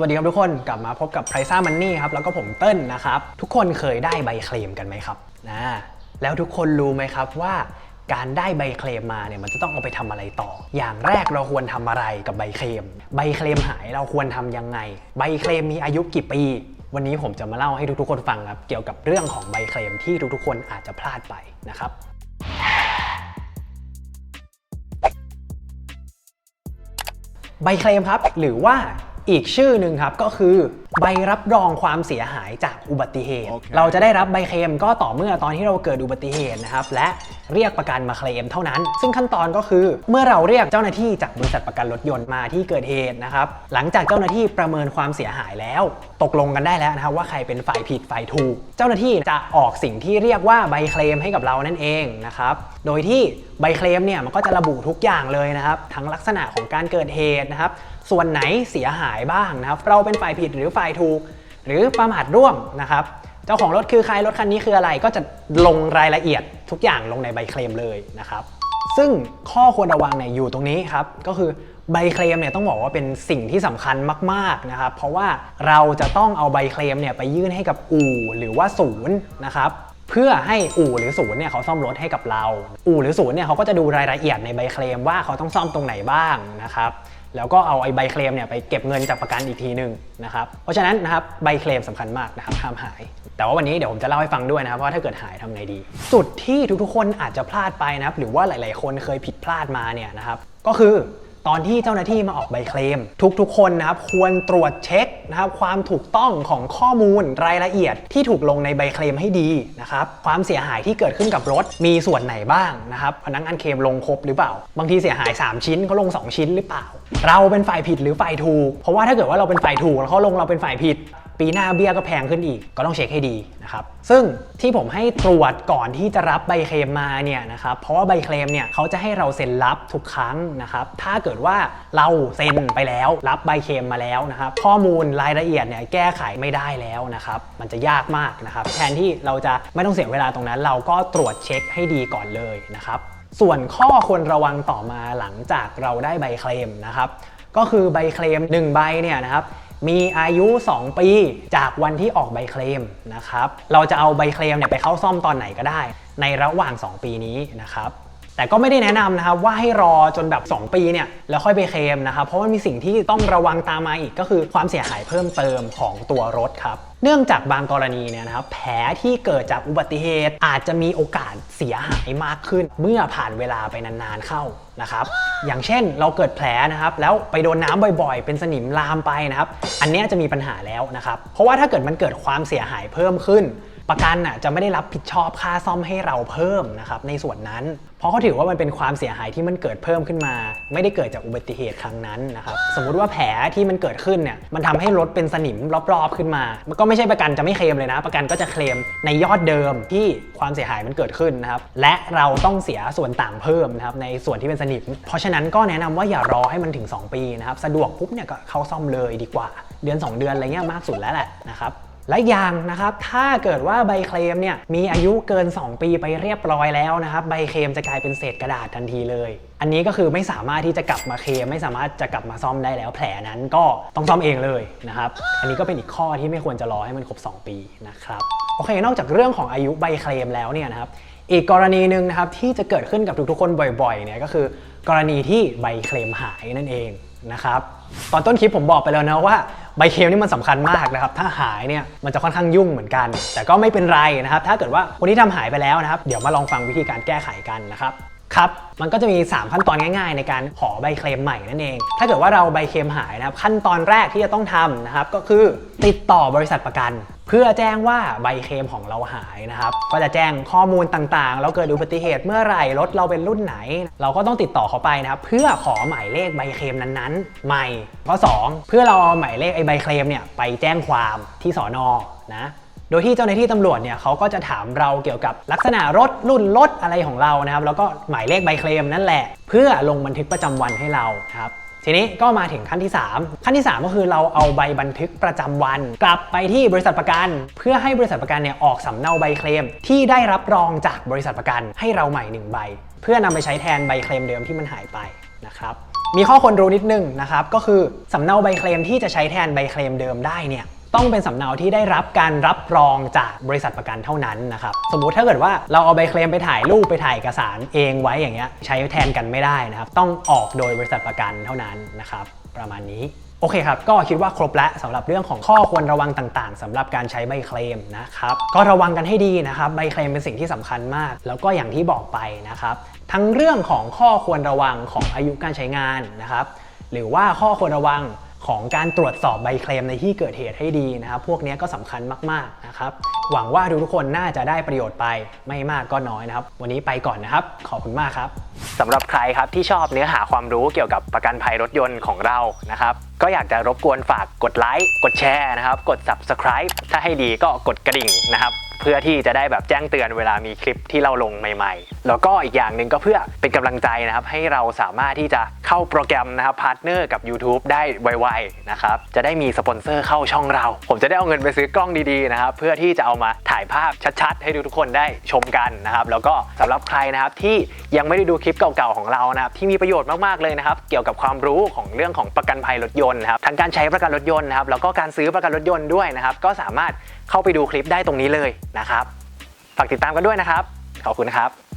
สวัสดีครับทุกคนกลับมาพบกับ p r i c e Money ครับแล้วก็ผมเติ้ลนะครับ ทุกคนเคยได้ใบเคลมกันไหมครับนะแล้วทุกคนรู้ไหมครับว่าการได้ใบเคลมมาเนี่ยมันจะต้องเอาไปทำอะไรต่อ อย่างแรกเราควรทำอะไรกับใบเคลม ใบเคลมหายเราควรทำยังไง ใบเคลมมีอายุกี่ปี วันนี้ผมจะมาเล่าให้ทุกๆคนฟังครับเกี่ยวกับเรื่องของใบเคลมที่ทุกๆ คนอาจจะพลาดไปนะครับใบเคลมครับ หรือว่า อีกชื่อหนึ่งครับก็คือ ใบรับรองความเสียหายจากอุบัติเหตุโอเคเราจะได้รับใบเคลมก็ต่อเมื่อตอนที่เราเกิดอุบัติเหตุนะครับและเรียกประกันมาเคลมเท่านั้น ซึ่งขั้นตอนก็คือ เมื่อเราเรียกเจ้าหน้าที่จากบริษัทประกันรถยนต์มาที่เกิดเหตุนะครับหลังจากเจ้าหน้าที่ประเมินความเสียหายแล้ว ตกลงกันได้แล้วนะครับว่าใครเป็นฝ่ายผิดฝ่ายถูก เจ้าหน้าที่จะออกสิ่งที่เรียกว่าใบเคลมให้กับเรานั่นเองนะครับโดยที่ใบเคลมเนี่ยมันก็จะระบุทุกอย่างเลยนะครับทั้งลักษณะของการเกิดเหตุนะครับส่วนไหนเสียหายบ้างนะครับเราเป็นฝ่ายผิดหรือฝ่ายถูก หรือประมาทร่วมนะครับ เจ้าของรถคือใครรถคันนี้คืออะไรก็จะลงรายละเอียดทุกอย่างลงในใบเคลมเลยนะครับ ซึ่งข้อควรระวังเนี่ยอยู่ตรงนี้ครับก็คือใบเคลมเนี่ยต้องบอกว่าเป็นสิ่งที่สำคัญมากๆนะครับ เพราะว่าเราจะต้องเอาใบเคลมเนี่ยไปยื่นให้กับอู่หรือว่าศูนย์นะครับ เพื่อให้อู่หรือศูนย์เนี่ยเขาซ่อมรถให้กับเรา อู่หรือศูนย์เนี่ยเขาก็จะดูรายละเอียดในใบเคลมว่าเขาต้องซ่อมตรงไหนบ้างนะครับแล้วก็เอาไอ้ใบเคลมเนี่ยไปเก็บเงินจากประกันอีกทีหนึ่งนะครับเพราะฉะนั้นนะครับใบเคลมสำคัญมากนะครับห้ามหาย แต่ว่าวันนี้เดี๋ยวผมจะเล่าให้ฟังด้วยนะครับว่าถ้าเกิดหายทำไงดี จุดที่ทุกๆคนอาจจะพลาดไปนะครับหรือว่าหลาย ๆ คนเคยผิดพลาดมาเนี่ยนะครับก็คือ ตอนที่เจ้าหน้าที่มาออกใบเคลม ทุกๆ คนนะครับควรตรวจเช็คนะครับความถูกต้องของข้อมูลรายละเอียดที่ถูกลงในใบเคลมให้ดีนะครับความเสียหายที่เกิดขึ้นกับรถมีส่วนไหนบ้างนะครับพนักงานเคลมลงครบหรือเปล่า บางทีเสียหาย 3 ชิ้นเขาลง 2 ชิ้นหรือเปล่า เราเป็นฝ่ายผิดหรือฝ่ายถูก เพราะว่าถ้าเกิดว่าเราเป็นฝ่ายถูกแล้วเขาลงเราเป็นฝ่ายผิด ปีหน้าเบี้ยก็แพงขึ้นอีก ก็ต้องเช็คให้ดีนะครับ ซึ่งที่ผมให้ตรวจก่อนที่จะรับใบเคลมมาเนี่ยนะครับ เพราะว่าใบเคลมเนี่ยเขาจะให้เราเซ็นรับทุกครั้งนะครับ ถ้าเกิดว่าเราเซ็นไปแล้วรับใบเคลมมาแล้วนะครับ ข้อมูลรายละเอียดเนี่ยแก้ไขไม่ได้แล้วนะครับ มันจะยากมากนะครับ แทนที่เราจะไม่ต้องเสียเวลาตรงนั้น เราก็ตรวจเช็คให้ดีก่อนเลยนะครับส่วนข้อควรระวังต่อมาหลังจากเราได้ใบเคลมนะครับ ก็คือใบเคลม1ใบเนี่ยนะครับ มีอายุ 2 ปีจากวันที่ออกใบเคลมนะครับ เราจะเอาใบเคลมเนี่ยไปเข้าซ่อมตอนไหนก็ได้ ในระหว่าง 2 ปีนี้นะครับ แต่ก็ไม่ได้แนะนำนะครับว่าให้รอจนแบบ 2 ปีเนี่ยแล้วค่อยไปเคลมนะครับเพราะว่ามีสิ่งที่ต้องระวังตามมาอีกก็คือความเสียหายเพิ่มเติมของตัวรถครับเนื่องจากบางกรณีเนี่ยนะครับแผลที่เกิดจากอุบัติเหตุอาจจะมีโอกาสเสียหายมากขึ้น เมื่อผ่านเวลาไปนานๆเข้านะครับ อย่างเช่นเราเกิดแผลนะครับ แล้วไปโดนน้ำบ่อยๆ เป็นสนิมลามไปนะครับ อันนี้จะมีปัญหาแล้วนะครับ เพราะว่าถ้าเกิดมันเกิดความเสียหายเพิ่มขึ้น ประกันน่ะจะไม่ได้รับผิดชอบค่าซ่อมให้เราเพิ่มนะครับในส่วนนั้น เพราะเขาถือว่ามันเป็นความเสียหายที่มันเกิดเพิ่มขึ้นมา ไม่ได้เกิดจากอุบัติเหตุครั้งนั้นนะครับสมมุติว่าแผลที่มันเกิดขึ้นเนี่ยมันทำให้รถเป็นสนิมรอบๆขึ้นมา มันก็ไม่ใช่ประกันจะไม่เคลมเลยนะ ประกันก็จะเคลมในยอดเดิมที่ความเสียหายมันเกิดขึ้นนะครับและเราต้องเสียส่วนต่างเพิ่มนะครับในส่วนที่เป็นสนิม เพราะฉะนั้นก็แนะนำว่าอย่ารอให้มันถึง 2 ปีนะครับสะดวกปุ๊บเนี่ยก็เข้าซ่อมเลยดีกว่า เดือน 2 เดือนอะไรเงี้ยมากสุดแล้วแหละนะครับ และอย่างนะครับถ้าเกิดว่าใบเคลมเนี่ยมีอายุเกิน 2 ปีไปเรียบร้อยแล้วนะครับใบเคลมจะกลายเป็นเศษกระดาษทันทีเลย อันนี้ก็คือไม่สามารถที่จะกลับมาเคลมไม่สามารถจะกลับมาซ่อมได้แล้วแผลนั้นก็ต้องซ่อมเองเลยนะครับอันนี้ก็เป็นอีกข้อที่ไม่ควรจะรอให้มันครบ 2 ปีนะครับโอเคนอกจากเรื่องของอายุใบเคลมแล้วเนี่ยนะครับอีกกรณีหนึ่งนะครับที่จะเกิดขึ้นกับทุกๆคนบ่อยๆเนี่ยก็คือกรณีที่ใบเคลมหายนั่นเองนะครับตอนต้นคลิปผมบอกไปแล้วนะว่า ใบเคลมนี่มันสำคัญมากนะครับ ถ้าหายเนี่ยมันจะค่อนข้างยุ่งเหมือนกัน แต่ก็ไม่เป็นไรนะครับ ถ้าเกิดว่าคนที่ทำหายไปแล้วนะครับ เดี๋ยวมาลองฟังวิธีการแก้ไขกันนะครับครับ มันก็จะมี 3 ขั้นตอนง่ายๆ ในการขอใบเคลมใหม่นั่นเอง ถ้าเกิดว่าเราใบเคลมหายนะครับ ขั้นตอนแรกที่จะต้องทำนะครับ ก็คือติดต่อบริษัทประกัน เพื่อแจ้งว่าใบเคลมของเราหายนะครับ ก็จะแจ้งข้อมูลต่างๆ เราเกิดอุบัติเหตุเมื่อไหร่รถเราเป็นรุ่นไหน เราก็ต้องติดต่อเขาไปนะครับ เพื่อขอหมายเลขใบเคลมนั้นๆ ใหม่ข้อ2เพื่อเราเอาหมายเลขไอ้ใบเคลมเนี่ยไปแจ้งความที่สอนอนะโดยที่เจ้าหน้าที่ตำรวจเนี่ยเขาก็จะถามเราเกี่ยวกับลักษณะรถรุ่นรถอะไรของเรานะครับ แล้วก็หมายเลขใบเคลมนั่นแหละ เพื่อลงบันทึกประจำวันให้เราครับ ทีนี้ก็มาถึงขั้นที่ 3 ขั้นที่ 3 ก็คือเราเอาใบบันทึกประจำวัน กลับไปที่บริษัทประกัน เพื่อให้บริษัทประกันเนี่ยออกสำเนาใบเคลม ที่ได้รับรองจากบริษัทประกันให้เราใหม่หนึ่งใบ เพื่อนำไปใช้แทนใบเคลมเดิมที่มันหายไปนะครับมีข้อควรรู้นิดนึงนะครับก็คือสำเนาใบเคลมที่จะใช้แทนใบเคลมเดิมได้เนี่ย ต้องเป็นสำเนาที่ได้รับการรับรองจากบริษัทประกันเท่านั้นนะครับ สมมุติถ้าเกิดว่าเราเอาใบเคลมไปถ่ายรูปไปถ่ายเอกสารเองไว้อย่างเงี้ยใช้แทนกันไม่ได้นะครับ ต้องออกโดยบริษัทประกันเท่านั้นนะครับ ประมาณนี้โอเคครับ ก็คิดว่าครบแล้วสำหรับเรื่องของข้อควรระวังต่างๆสำหรับการใช้ใบเคลมนะครับ ก็ระวังกันให้ดีนะครับ ใบเคลมเป็นสิ่งที่สำคัญมาก แล้วก็อย่างที่บอกไปนะครับ ทั้งเรื่องของข้อควรระวังของอายุการใช้งานนะครับ หรือว่าข้อควรระวัง ของการตรวจสอบใบเคลมในที่เกิดเหตุให้ดีนะครับ พวกนี้ก็สำคัญมากๆนะครับ หวังว่าทุกคนน่าจะได้ประโยชน์ไปไม่มากก็น้อยนะครับ วันนี้ไปก่อนนะครับ ขอบคุณมากครับสำหรับใครครับที่ชอบเนื้อหาความรู้เกี่ยวกับประกันภัยรถยนต์ของเรานะครับ ก็อยากจะรบกวนฝากกดไลค์กดแชร์นะครับ กด subscribe ถ้าให้ดีก็กดกระดิ่งนะครับ เพื่อที่จะได้แบบแจ้งเตือนเวลามีคลิปที่เราลงใหม่ๆ แล้วก็อีกอย่างหนึ่งก็เพื่อเป็นกำลังใจนะครับ ให้เราสามารถที่จะเข้าโปรแกรมนะครับพาร์ทเนอร์กับ YouTube ได้ไวๆนะครับจะได้มีสปอนเซอร์เข้าช่องเรา ผมจะได้เอาเงินไปซื้อกล้องดีๆนะครับเพื่อที่จะเอามาถ่ายภาพชัดๆ ให้ทุกคนได้ชมกันนะครับแล้วก็สำหรับใครนะครับที่ยังไม่ได้ดูคลิปเก่าๆของเรานะครับที่มีประโยชน์มากๆเลยนะครับเกี่ยวกับความรู้ของเรื่องของประกันภัยรถยนต์นะครับทั้งการใช้ประกันรถยนต์นะครับแล้วก็การซื้อประกันรถยนต์ด้วยนะครับก็สามารถเข้าไปดูคลิปได้ตรงนี้เลย นะครับ ฝากติดตามกันด้วยนะครับ ขอบคุณครับ